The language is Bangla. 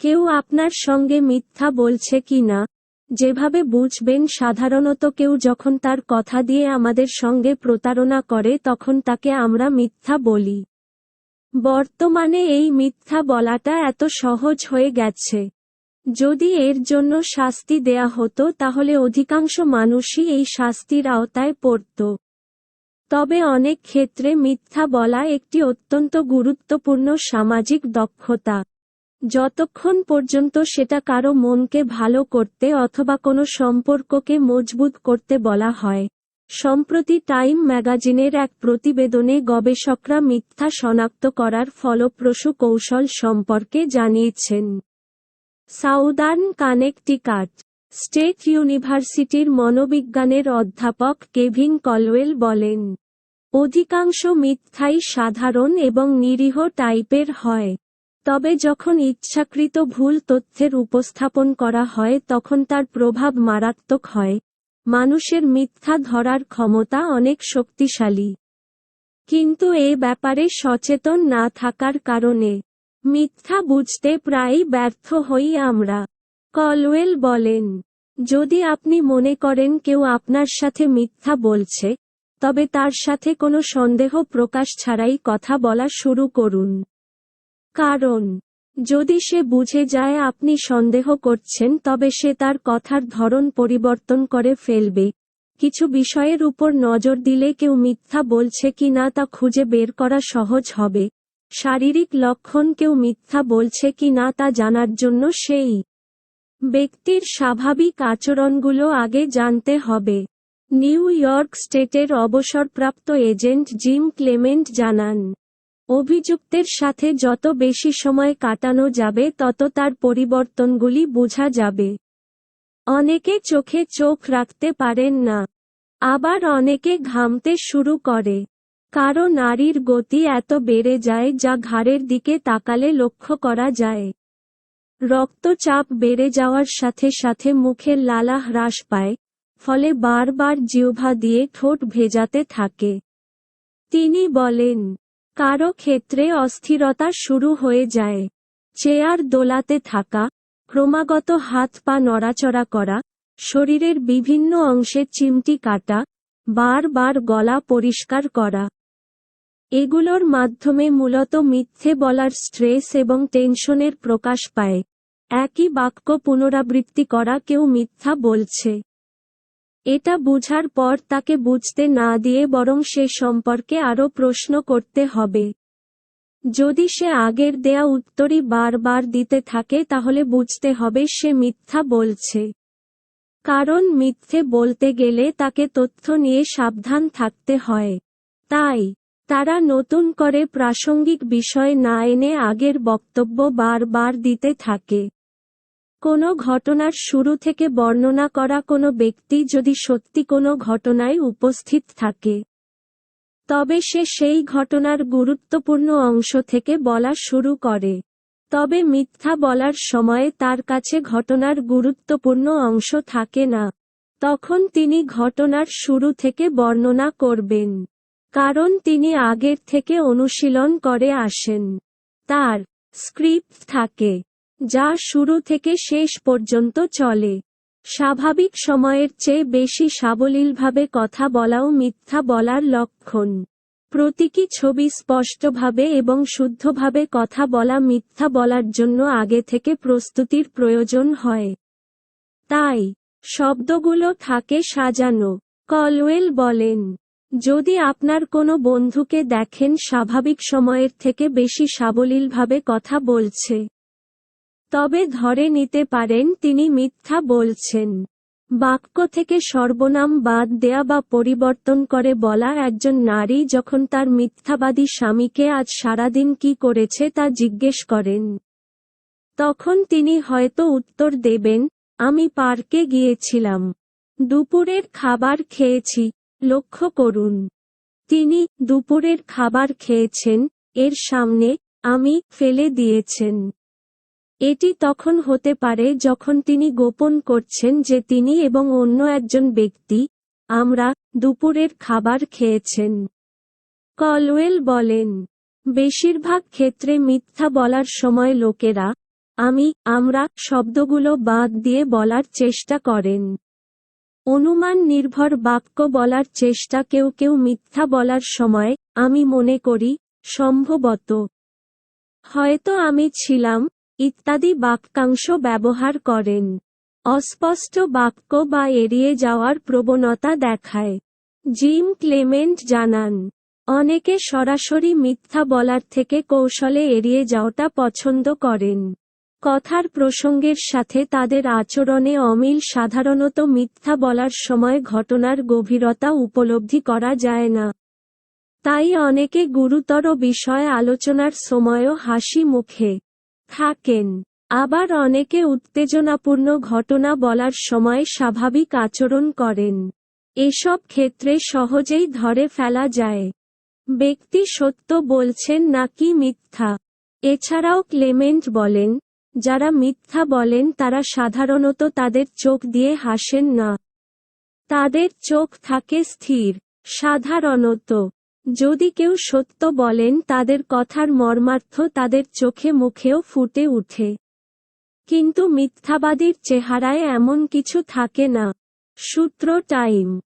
কেউ আপনার সঙ্গে মিথ্যা বলছে কি না? যেভাবে বুঝবেন সাধারণত কেউ যখন তার কথা দিয়ে আমাদের সঙ্গে প্রতারণা করে তখন তাকে আমরা মিথ্যা বলি। বর্তমানে এই মিথ্যা বলাটা এত সহজ হয়ে গেছে। যদি এর জন্য শাস্তি দেয়া হতো তাহলে অধিকাংশ মানুষই এই শাস্তির আওতায় পড়ত। তবে অনেক ক্ষেত্রে মিথ্যা বলা একটি অত্যন্ত গুরুত্বপূর্ণ সামাজিক দক্ষতা। যতক্ষণ পর্যন্ত সেটা কারও মনকে ভালো করতে অথবা কোনো সম্পর্ককে মজবুত করতে বলা হয়। সম্প্রতি টাইম ম্যাগাজিনের এক প্রতিবেদনে গবেষকরা মিথ্যা শনাক্ত করার ফলপ্রসূ কৌশল সম্পর্কে জানিয়েছেন। সাউদার্ন কানেকটিকাট, স্টেট ইউনিভার্সিটির মনোবিজ্ঞানের অধ্যাপক কেভিন কলওয়েল বলেন, অধিকাংশ মিথ্যাই সাধারণ এবং নিরীহ টাইপের হয়। তবে যখন ইচ্ছাকৃত ভুল তথ্যের উপস্থাপন করা হয়, তখন তার প্রভাব মারাত্মক হয়। মানুষের মিথ্যা ধরার ক্ষমতা অনেক শক্তিশালী। কিন্তু এ ব্যাপারে সচেতন না থাকার কারণে মিথ্যা বুঝতে প্রায়ই ব্যর্থ হই আমরা। কলওয়েল বলেন, যদি আপনি মনে করেন কেউ আপনার সাথে মিথ্যা বলছে, তবে তার সাথে কোনো সন্দেহ প্রকাশ ছাড়াই কথা বলা শুরু করুন। কারণ, যদি সে বুঝে যায় আপনি সন্দেহ করছেন, তবে সে তার কথার ধরন পরিবর্তন করে ফেলবে। কিছু বিষয়ের উপর নজর দিলে কেউ মিথ্যা বলছে কি না তা খুঁজে বের করা সহজ হবে। শারীরিক লক্ষণ কেউ মিথ্যা বলছে কি না তা জানার জন্য সেই ব্যক্তির স্বাভাবিক আচরণগুলো আগে জানতে হবে। নিউ ইয়র্ক স্টেটের অবসরপ্রাপ্ত এজেন্ট জিম ক্লেমেন্ট জানান অভিযুক্তের সাথে যত বেশি সময় কাটানো যাবে তত তার পরিবর্তনগুলি বোঝা যাবে। অনেকে চোখে চোখ রাখতে পারেন না, আবার অনেকে ঘামতে শুরু করে। কারও নারীর গতি এত বেড়ে যায় যা ঘাড়ের দিকে তাকালে লক্ষ্য করা যায়। রক্তচাপ বেড়ে যাওয়ার সাথে সাথে মুখের লালা হ্রাস পায়, ফলে বারবার জিহ্বা দিয়ে ঠোঁট ভেজাতে থাকে। তিনি বলেন কারও ক্ষেত্রে অস্থিরতা শুরু হয়ে যায়। চেয়ার দোলাতে থাকা, ক্রমাগত হাত পা নড়াচড়া করা, শরীরের বিভিন্ন অংশে চিমটি কাটা, বারবার গলা পরিষ্কার করা। এগুলোর মাধ্যমে মূলত মিথ্যে বলার স্ট্রেস এবং টেনশনের প্রকাশ পায়। একই বাক্য পুনরাবৃত্তি করা কেউ মিথ্যা বলছে। এটা বুঝার পর তাকে বুঝতে না দিয়ে বরং সে সম্পর্কে আরও প্রশ্ন করতে হবে। যদি সে আগের দেয়া উত্তরই বারবার দিতে থাকে তাহলে বুঝতে হবে সে মিথ্যা বলছে। কারণ মিথ্যে বলতে গেলে তাকে তথ্য নিয়ে সাবধান থাকতে হয়। তাই, তারা নতুন করে প্রাসঙ্গিক বিষয় না এনে আগের বক্তব্য বারবার দিতে থাকে। কোনো ঘটনার শুরু থেকে বর্ণনা করা কোনো ব্যক্তি যদি সত্যি কোনো ঘটনায় উপস্থিত থাকে, তবে সে সেই ঘটনার গুরুত্বপূর্ণ অংশ থেকে বলা শুরু করে। তবে মিথ্যা বলার সময় তার কাছে ঘটনার গুরুত্বপূর্ণ অংশ থাকে না। তখন তিনি ঘটনার শুরু থেকে বর্ণনা করবেন। কারণ তিনি আগের থেকে অনুশীলন করে আসেন। তার স্ক্রিপ্ট থাকে। যা শুরু থেকে শেষ পর্যন্ত চলে। স্বাভাবিক সময়ের চেয়ে বেশি সাবলীলভাবে কথা বলাও মিথ্যা বলার লক্ষণ। প্রতীকী ছবি স্পষ্টভাবে এবং শুদ্ধভাবে কথা বলা মিথ্যা বলার জন্য আগে থেকে প্রস্তুতির প্রয়োজন হয়। তাই, শব্দগুলো থাকে সাজানো। কলওয়েল বলেন, যদি আপনার কোনো বন্ধুকে দেখেন, স্বাভাবিক সময়ের থেকে বেশি সাবলীলভাবে কথা বলছে। তবে ধরে নিতে পারেন তিনি মিথ্যা বলছেন। বাক্য থেকে সর্বনাম বাদ দেয়া বা পরিবর্তন করে বলা একজন নারী যখন তার মিথ্যাবাদী স্বামীকে আজ সারাদিন কি করেছে তা জিজ্ঞেস করেন। তখন তিনি হয়তো উত্তর দেবেন, আমি পার্কে গিয়েছিলাম। দুপুরের খাবার খেয়েছি, লক্ষ্য করুন। তিনি দুপুরের খাবার খেয়েছেন, এর সামনে আমি ফেলে দিয়েছেন। এটি তখন হতে পারে যখন তিনি গোপন করছেন যে তিনি এবং অন্য একজন ব্যক্তি, আমরা, দুপুরের খাবার খেয়েছেন। কলওয়েল বলেন, বেশিরভাগ ক্ষেত্রে মিথ্যা বলার সময় লোকেরা, আমি, আমরা, শব্দগুলো বাদ দিয়ে বলার চেষ্টা করেন। অনুমান নির্ভর বাক্য বলার চেষ্টা কেউ কেউ মিথ্যা বলার সময়, আমি মনে করি, সম্ভবত। হয়তো আমি ছিলাম ইত্যাদি বাক্যাংশ ব্যবহার করেন। অস্পষ্ট বাক্য বা এড়িয়ে যাওয়ার প্রবণতা দেখায়। জিম ক্লেমেন্ট জানান, অনেকে সরাসরি মিথ্যা বলার থেকে কৌশলে এড়িয়ে যাওয়াটা পছন্দ করেন। কথার প্রসঙ্গের সাথে তাদের আচরণে অমিল সাধারণত মিথ্যা বলার সময় ঘটনার গভীরতা উপলব্ধি করা যায় না। তাই অনেকে গুরুতর বিষয় আলোচনার সময়ও হাসি মুখে থাকেন। আবার অনেকে উত্তেজনাপূর্ণ ঘটনা বলার সময় স্বাভাবিক আচরণ করেন। এসব ক্ষেত্রে সহজেই ধরে ফেলা যায়। ব্যক্তি সত্য বলছেন নাকি মিথ্যা? এছাড়াও ক্লেমেন্ট বলেন, যারা মিথ্যা বলেন তারা সাধারণত তাদের চোখ দিয়ে হাসেন না। তাদের চোখ থাকে স্থির, সাধারণত। যদি কেউ সত্য বলেন তাদের কথার মর্মার্থ তাদের চোখে মুখেও ফুটে উঠে। কিন্তু মিথ্যাবাদীর চেহারায় এমন কিছু থাকে না। সূত্র টাইম।